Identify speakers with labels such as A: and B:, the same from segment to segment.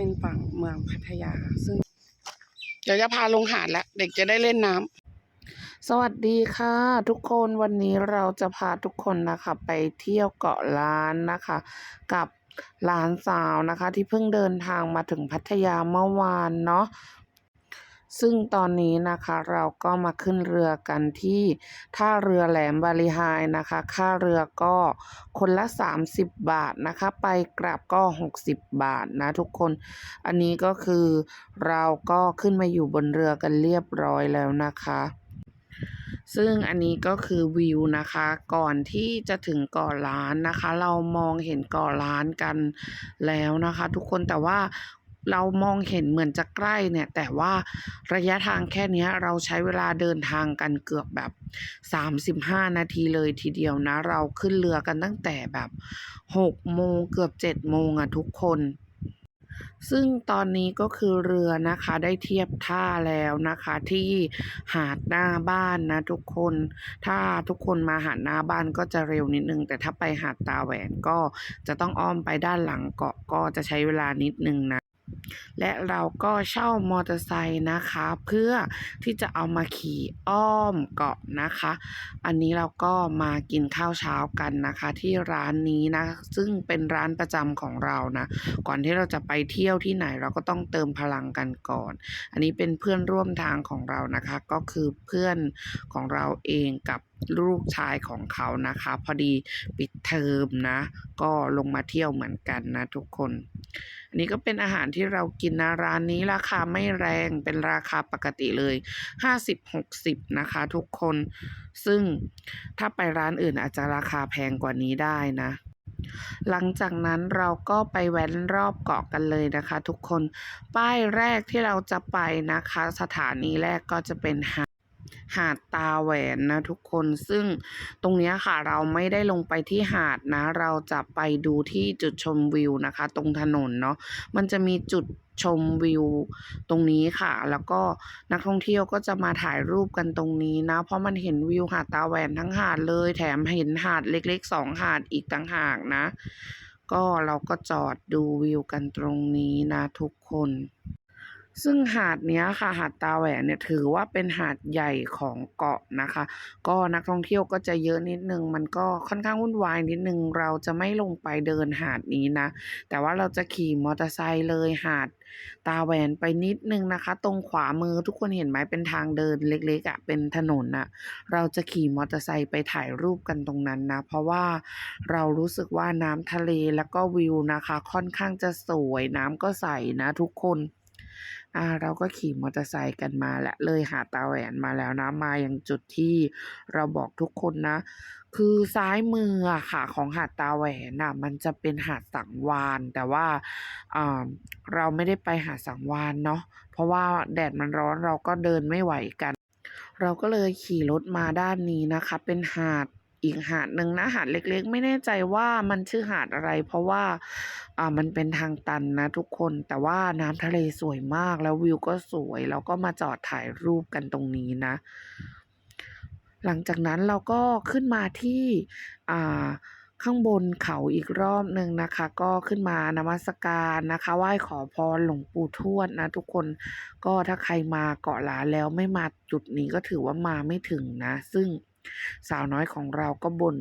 A: เป็นฝั่งเมืองพัทยา ซึ่ง เดี๋ยวจะพาลงหาดแล้วเด็กจะได้เล่นน้ำสวัสดีค่ะ ทุกคนวันนี้เราจะพาทุกคนนะคะไปเที่ยวเกาะล้านนะคะ กับหลานสาวนะคะ ที่เพิ่งเดินทางมาถึงพัทยาเมื่อวานเนาะ ซึ่งตอนนี้นะคะเราก็มาขึ้นเรือกันที่ท่าเรือแหลมบาลีไฮนะคะ ค่าเรือก็คนละ 30 บาทนะคะ ไปกลับก็ 60 บาทนะทุกคน อันนี้ก็คือเราก็ขึ้นมาอยู่บนเรือกันเรียบร้อยแล้วนะคะซึ่งอันนี้ก็คือวิวนะคะ ก่อนที่จะถึงเกาะล้านนะคะ เรามองเห็นเกาะล้านกันแล้วนะคะ ทุกคนแต่ว่า เรามองเห็นเหมือนจะใกล้เนี่ย แต่ว่าระยะทางแค่นี้เราใช้เวลาเดินทางกันเกือบแบบ 35 นาทีเลยทีเดียวนะ เราขึ้นเรือกันตั้งแต่แบบ 6 โมงเกือบ 7 โมงอะทุกคนซึ่งตอนนี้ก็คือเรือนะคะได้เทียบท่าแล้วนะคะที่หาดหน้าบ้านนะทุกคน ถ้าทุกคนมาหาดหน้าบ้านก็จะเร็วนิดนึง แต่ถ้าไปหาดตาแหวนก็จะต้องอ้อมไปด้านหลังเกาะก็จะใช้เวลานิดนึงนะ และเราก็เช่ามอเตอร์ไซค์นะคะ เพื่อที่จะเอามาขี่อ้อมเกาะนะคะ อันนี้เราก็มากินข้าวเช้ากันนะคะ ที่ร้านนี้นะ ซึ่งเป็นร้านประจำของเรานะ ก่อนที่เราจะไปเที่ยวที่ไหนเราก็ต้องเติมพลังกันก่อน อันนี้เป็นเพื่อนร่วมทางของเรานะคะ ก็คือเพื่อนของเราเองกับลูกชายของเขานะคะ พอดีปิดเทอมนะ ก็ลงมาเที่ยวเหมือนกันนะทุกคน อันนี้ก็เป็นอาหารที่เรากินนะร้านนี้ราคาไม่แรงเป็นราคาปกติเลย 50-60 นะคะ ทุกคน ซึ่งถ้าไปร้านอื่นอาจจะราคาแพงกว่านี้ได้นะหลังจากนั้นเราก็ไปแว้นรอบเกาะกันเลยนะคะ ทุกคน ป้ายแรกที่เราจะไปนะคะ สถานีแรกก็จะเป็นหา หาดตาแหวนนะทุกคนซึ่งตรงนี้ค่ะเราไม่ได้ลงไปที่หาดนะ เราจะไปดูที่จุดชมวิวนะคะ ตรงถนนเนาะมันจะมีจุดชมวิวตรงนี้ค่ะ แล้วก็นักท่องเที่ยวก็จะมาถ่ายรูปกันตรงนี้นะ เพราะมันเห็นวิวหาดตาแหวนทั้งหาดเลย แถมเห็นหาดเล็กๆสองหาดอีกต่างหากนะ ก็เราก็จอดดูวิวกันตรงนี้นะทุกคน ซึ่งหาดเนี้ยค่ะหาดตาแหวนเนี่ยถือว่าเป็นหาดใหญ่ของเกาะนะคะ ก็นักท่องเที่ยวก็จะเยอะนิดนึง มันก็ค่อนข้างวุ่นวายนิดนึง เราจะไม่ลงไปเดินหาดนี้นะ แต่ว่าเราจะขี่มอเตอร์ไซค์เลยหาดตาแหวนไปนิดนึงนะคะ ตรงขวามือทุกคนเห็นไหมเป็นทางเดินเล็กๆอะ่ะเป็นถนนอะ เราจะขี่มอเตอร์ไซค์ไปถ่ายรูปกันตรงนั้นนะ เพราะว่าเรารู้สึกว่าน้ำทะเลแล้วก็วิวนะคะ ค่อนข้างจะสวยน้ำก็ใสนะทุกคน อ่าเราก็ขี่มอเตอร์ไซค์กันมาและเลยหาตาแหวนมาแล้วนะมายังจุดที่เราบอกทุกคนนะ คือซ้ายมืออะค่ะของหาดตาแหวนน่ะมันจะเป็นหาดสังวานแต่ว่าอ่าเราไม่ได้ไปหาดสังวานเนาะเพราะว่าแดดมันร้อนเราก็เดินไม่ไหวกัน เราก็เลยขี่รถมาด้านนี้นะคะ เป็นหาด อีกหาดหนึ่งนะหาดเล็กๆ ไม่แน่ใจว่ามันชื่อหาดอะไร เพราะว่าอ่ามันเป็นทางตันนะทุกคนแต่ว่าน้ำทะเลสวยมากแล้ววิวก็สวยแล้วก็มาจอดถ่ายรูปกันตรงนี้นะ หลังจากนั้นเราก็ขึ้นมาที่อ่าข้างบนเขาอีกรอบหนึ่งนะคะ ก็ขึ้นมานมัสการนะคะไหว้ขอพรหลวงปู่ทวดนะ ทุกคนก็ถ้าใครมาเกาะล้านแล้วไม่มาจุดนี้ก็ถือว่ามาไม่ถึงนะ ซึ่ง สาวน้อยของเราก็บ่น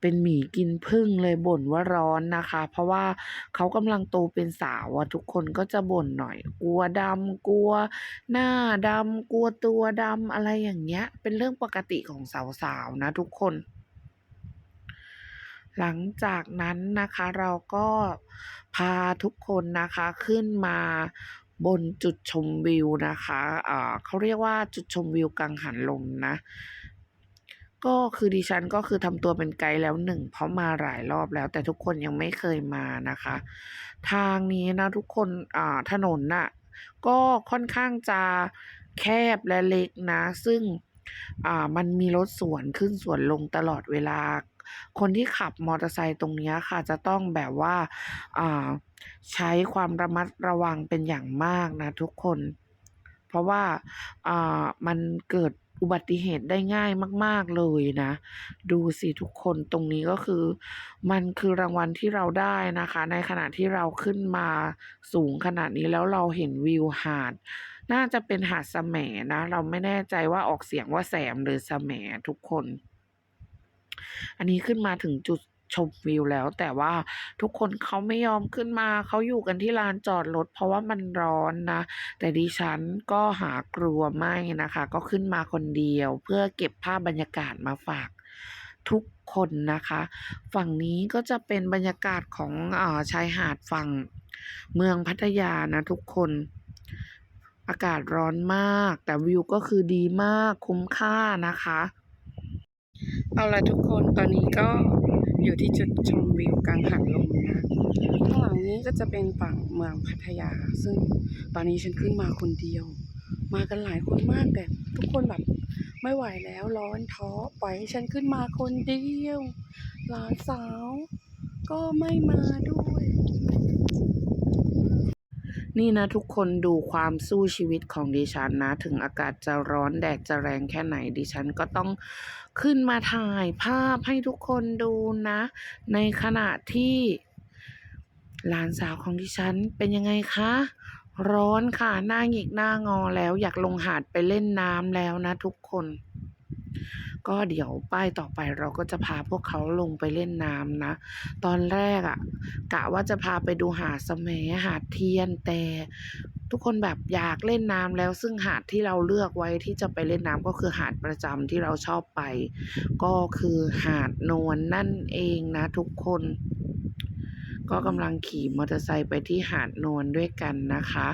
A: เป็นหมีกินผึ้งเลยบ่นว่าร้อนนะคะ เพราะว่าเขากำลังโตเป็นสาวอะทุกคนก็จะบ่นหน่อย กลัวดำกลัว หน้าดำกลัวตัวดำอะไรอย่างเงี้ย เป็นเรื่องปกติของสาวๆนะทุกคน หลังจากนั้นนะคะเราก็พาทุกคนนะคะขึ้นมาบนจุดชมวิวนะคะอ่าเขาเรียกว่าจุดชมวิวกังหันลมนะ ก็คือดิฉันก็คือทำตัวเป็นไกด์แล้วหนึ่งเพราะมาหลายรอบแล้ว แต่ทุกคนยังไม่เคยมานะคะ ทางนี้นะทุกคนอ่าถนนน่ะก็ค่อนข้างจะแคบและเล็กนะ ซึ่งอ่ามันมีรถสวนขึ้นสวนลงตลอดเวลา คนที่ขับมอเตอร์ไซค์ตรงนี้ค่ะ จะต้องแบบว่าอ่าใช้ความระมัดระวังเป็นอย่างมากนะทุกคน เพราะว่าอ่ามันเกิด อุบัติเหตุได้ง่ายมาก ๆ เลยนะ ดูสิทุกคนตรงนี้ก็คือ มันคือรางวัลที่เราได้นะคะ ในขณะที่เราขึ้นมาสูงขนาดนี้แล้วเราเห็นวิวหาด น่าจะเป็นหาดแสมนะ เราไม่แน่ใจว่าออกเสียงว่าแสมหรือแสมทุกคน อันนี้ขึ้นมาถึงจุด ชมวิวแล้วแต่ว่าทุกคนเขาไม่ยอมขึ้นมาเขาอยู่กันที่ลานจอดรถเพราะว่ามันร้อนนะ แต่ดิฉันก็หากลัวไม่นะคะ ก็ขึ้นมาคนเดียว เพื่อเก็บภาพบรรยากาศมาฝากทุกคนนะคะ ฝั่งนี้ก็จะเป็นบรรยากาศของอชายหาดฝั่งเมืองพัทยานะทุกคนอากาศร้อนมาก แต่วิวก็คือดีมากคุ้มค่านะคะ เอาละทุกคนตอนนี้ก็ อยู่ที่จุดชมวิวกลางหาดลมนะข้างหลังนี้ก็จะเป็นฝั่งเมืองพัทยา ซึ่งตอนนี้ฉันขึ้นมาคนเดียว มากันหลายคนมากแต่ทุกคนแบบไม่ไหวแล้วร้อนท้อปล่อยให้ฉันขึ้นมาคนเดียว หลานสาว ก็ไม่มาด้วย นี่นะทุกคนดูความสู้ชีวิตของดิฉันนะ ถึงอากาศจะร้อนแดดจะแรงแค่ไหนดิฉันก็ต้องขึ้นมาถ่ายภาพให้ทุกคนดูนะ ในขณะที่หลานสาวของดิฉันเป็นยังไงคะ ร้อนค่ะหน้าหงิกหน้างอแล้วอยากลงหาดไปเล่นน้ำแล้วนะทุกคน ก็เดี๋ยวป้ายต่อไปเราก็จะพาพวกเขาลงไปเล่นน้ำนะ ตอนแรกอะ่ะกะว่าจะพาไปดูหาดสมหาดเทียนแต่ทุกคนแบบอยากเล่นน้ำแล้วซึ่งหาดที่เราเลือกไว้ที่จะไปเล่นน้ำก็คือหาดประจำที่เราชอบไป ก็คือหาดนวนนั่นเองนะทุกคน ก็กำลังขี่มอเตอร์ไซค์ไปที่หาดนวลด้วยกันนะคะ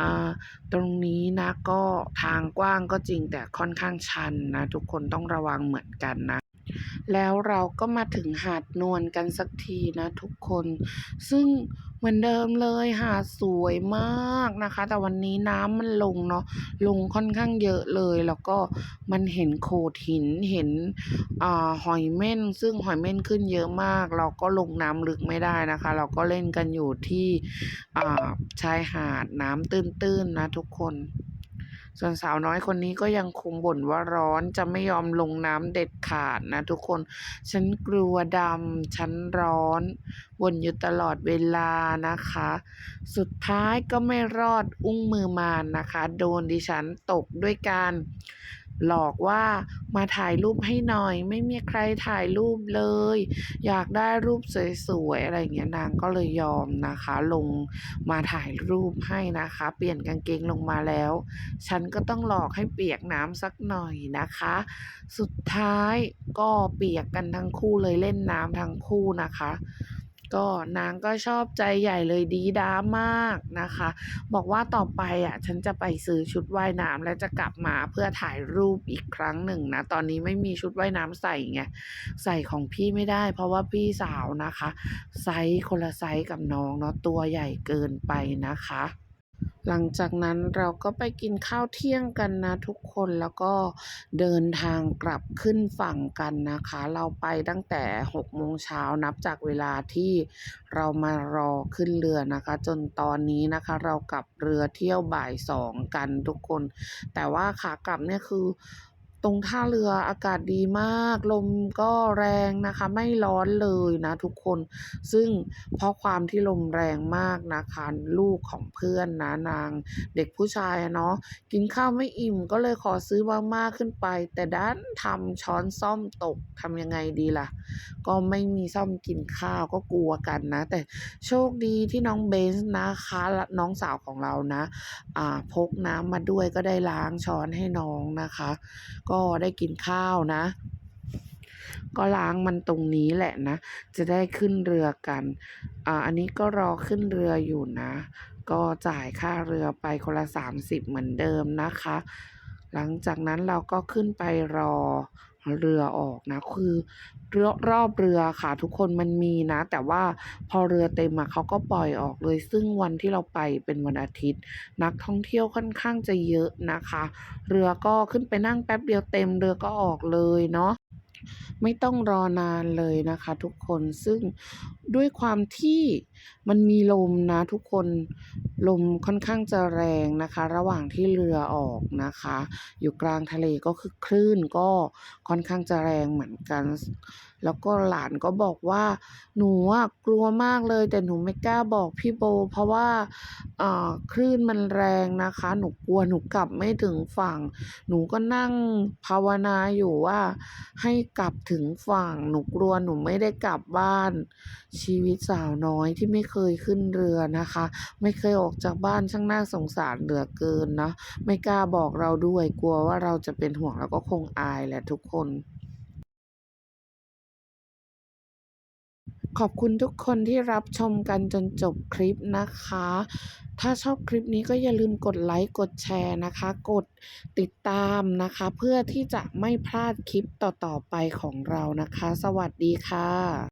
A: อ่าตรงนี้นะก็ทางกว้างก็จริงแต่ค่อนข้างชันนะ ทุกคนต้องระวังเหมือนกันนะแล้วเราก็มาถึงหาดนวลกันสักทีนะทุกคน ซึ่ง เหมือนเดิมเลยหาดสวยมากนะคะ แต่วันนี้น้ำมันลงเนาะลงค่อนข้างเยอะเลย แล้วก็มันเห็นโขดหินเห็นอหอยเม่น ซึ่งหอยเม่นขึ้นเยอะมาก เราก็ลงน้ำลึกไม่ได้นะคะ เราก็เล่นกันอยู่ที่ชายหาดน้ำตื้นๆนะทุกคน ส่วนสาวน้อยคนนี้ก็ยังคงบ่นว่าร้อนจะไม่ยอมลงน้ำเด็ดขาดนะทุกคน ฉันกลัวดำฉันร้อนบ่นอยู่ตลอดเวลานะคะ สุดท้ายก็ไม่รอดอุ้งมือมานนะคะ โดนดิฉันตกด้วยการ หลอกว่ามาถ่ายรูปให้หน่อย ไม่มีใครถ่ายรูปเลย อยากได้รูปสวยๆอะไรเงี้ยนางก็เลยยอมนะคะ ลงมาถ่ายรูปให้นะคะ เปลี่ยนกางเกงลงมาแล้ว ฉันก็ต้องหลอกให้เปียกน้ำสักหน่อยนะคะ สุดท้ายก็เปียกกันทั้งคู่เลยเล่นน้ำทั้งคู่นะคะ ก็นางก็ชอบใจใหญ่เลยดีด้ามากนะคะ บอกว่าต่อไปอะฉันจะไปซื้อชุดว่ายน้ำและจะกลับมาเพื่อถ่ายรูปอีกครั้งหนึ่งนะ ตอนนี้ไม่มีชุดว่ายน้ำใส่ไงใส่ของพี่ไม่ได้ เพราะว่าพี่สาวนะคะ ไซส์คนละไซส์กับน้องเนาะตัวใหญ่เกินไปนะคะ หลังจากนั้นเราก็ไปกินข้าวเที่ยงกันนะทุกคนแล้วก็เดินทางกลับขึ้นฝั่งกันนะคะ เราไปตั้งแต่6โมงเช้านับจากเวลาที่เรามารอขึ้นเรือนะคะ จนตอนนี้นะคะเรากลับเรือเที่ยวบ่ายสองกันทุกคน แต่ว่าขากลับเนี่ยคือ ตรงท่าเรืออากาศดีมาก ลมก็แรงนะคะ ไม่ร้อนเลยนะทุกคน ซึ่งเพราะความที่ลมแรงมากนะคะลูกของเพื่อนนะนางเด็กผู้ชายเนาะกินข้าวไม่อิ่มก็เลยขอซื้อมาม่าขึ้นไป แต่ด้านทำช้อนซ่อมตกทำยังไงดีล่ะ ก็ไม่มีซ่อมกินข้าวก็กลัวกันนะ แต่โชคดีที่น้องเบนซ์นะคะและน้องสาวของเรานะ อ่าพกน้ำมาด้วยก็ได้ล้างช้อนให้น้องนะคะก็็ได้กินข้าวนะ ก็ล้างมันตรงนี้แหละนะ จะได้ขึ้นเรือกัน อ่า อันนี้ก็รอขึ้นเรืออยู่นะ ก็จ่ายค่าเรือไปคนละ30เหมือนเดิมนะคะ หลังจากนั้นเราก็ขึ้นไปรอเรือออกนะ คือเรือรอบเรือค่ะทุกคนมันมีนะ แต่ว่าพอเรือเต็มอะเขาก็ปล่อยออกเลย ซึ่งวันที่เราไปเป็นวันอาทิตย์ นักท่องเที่ยวค่อนข้างจะเยอะนะคะ เรือก็ขึ้นไปนั่งแป๊บเดียวเต็มเรือก็ออกเลยเนาะไม่ต้องรอนานเลยนะคะทุกคนซึ่งด้วยความที่มันมีลมนะทุกคนลมค่อนข้างจะแรงนะคะ ระหว่างที่เรือออกนะคะ อยู่กลางทะเลก็คือคลื่นก็ค่อนข้างจะแรงเหมือนกัน แล้วก็หลานก็บอกว่าหนูอะกลัวมากเลย แต่หนูไม่กล้าบอกพี่โบ เพราะว่าเอ่อคลื่นมันแรงนะคะ หนูกลัวหนูกลับไม่ถึงฝั่ง หนูก็นั่งภาวนาอยู่ว่า ให้กลับถึงฝั่ง หนูกลัวหนูไม่ได้กลับบ้าน ชีวิตสาวน้อยที่ไม่เคยขึ้นเรือนะคะ ไม่เคยออกอกจากบ้านช่างน่าสงสารเหลือเกินเนาะไม่กล้าบอกเราด้วยกลัวว่าเราจะเป็นห่วงแล้วก็คงอายแหละทุกคนขอบคุณทุกคนที่รับชมกันจนจบคลิปนะคะ ถ้าชอบคลิปนี้ก็อย่าลืมกดไลค์ กดแชร์นะคะ กดติดตามนะคะ เพื่อที่จะไม่พลาดคลิปต่อๆไปของเรานะคะ สวัสดีค่ะ